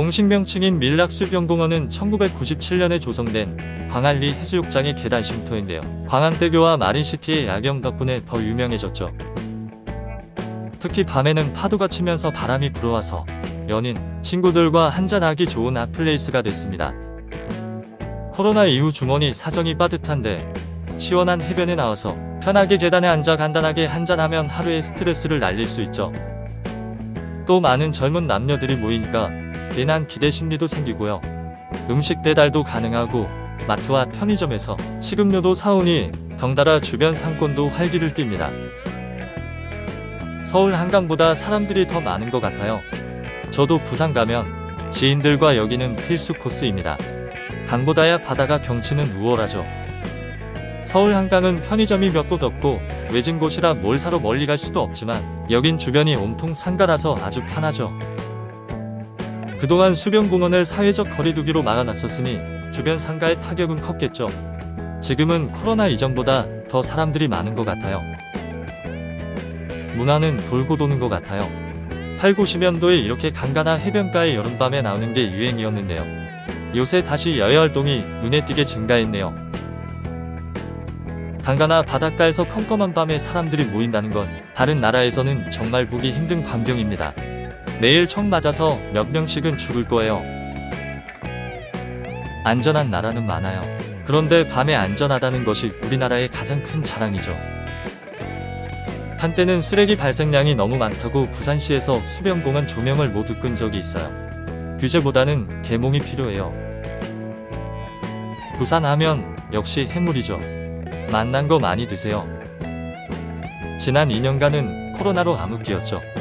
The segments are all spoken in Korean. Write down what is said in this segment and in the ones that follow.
공식 명칭인 밀락수변공원은 1997년에 조성된 광안리 해수욕장의 계단 쉼터인데요. 광안대교와 마린시티의 야경 덕분에 더 유명해졌죠. 특히 밤에는 파도가 치면서 바람이 불어와서 연인, 친구들과 한잔하기 좋은 핫플레이스가 됐습니다. 코로나 이후 주머니 사정이 빠듯한데 시원한 해변에 나와서 편하게 계단에 앉아 간단하게 한잔하면 하루의 스트레스를 날릴 수 있죠. 또 많은 젊은 남녀들이 모이니까 괜한 기대 심리도 생기고요. 음식 배달도 가능하고 마트와 편의점에서 식음료도 사오니 덩달아 주변 상권도 활기를 띱니다. 서울 한강보다 사람들이 더 많은 것 같아요. 저도 부산 가면 지인들과 여기는 필수 코스입니다. 강보다야 바다가 경치는 우월하죠. 서울 한강은 편의점이 몇 곳 없고 외진 곳이라 뭘 사러 멀리 갈 수도 없지만 여긴 주변이 온통 상가라서 아주 편하죠. 그동안 수변공원을 사회적 거리두기로 막아놨었으니 주변 상가의 타격은 컸겠죠. 지금은 코로나 이전보다 더 사람들이 많은 것 같아요. 문화는 돌고 도는 것 같아요. 8, 90년도에 이렇게 강가나 해변가에 여름밤에 나오는 게 유행이었는데요. 요새 다시 야외 활동이 눈에 띄게 증가했네요. 강가나 바닷가에서 컴컴한 밤에 사람들이 모인다는 건 다른 나라에서는 정말 보기 힘든 광경입니다. 매일 총 맞아서 몇 명씩은 죽을 거예요. 안전한 나라는 많아요. 그런데 밤에 안전하다는 것이 우리나라의 가장 큰 자랑이죠. 한때는 쓰레기 발생량이 너무 많다고 부산시에서 수변공원 조명을 모두 끈 적이 있어요. 규제보다는 개몽이 필요해요. 부산 하면 역시 해물이죠. 만난 거 많이 드세요. 지난 2년간은 코로나로 암흑기였죠.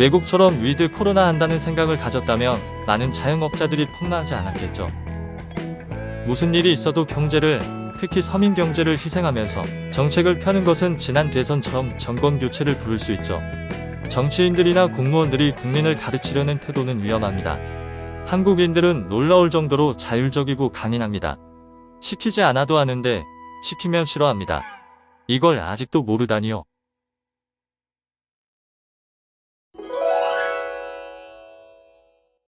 외국처럼 위드 코로나 한다는 생각을 가졌다면 많은 자영업자들이 폭락하지 않았겠죠. 무슨 일이 있어도 경제를, 특히 서민 경제를 희생하면서 정책을 펴는 것은 지난 대선처럼 정권 교체를 부를 수 있죠. 정치인들이나 공무원들이 국민을 가르치려는 태도는 위험합니다. 한국인들은 놀라울 정도로 자율적이고 강인합니다. 시키지 않아도 하는데 시키면 싫어합니다. 이걸 아직도 모르다니요.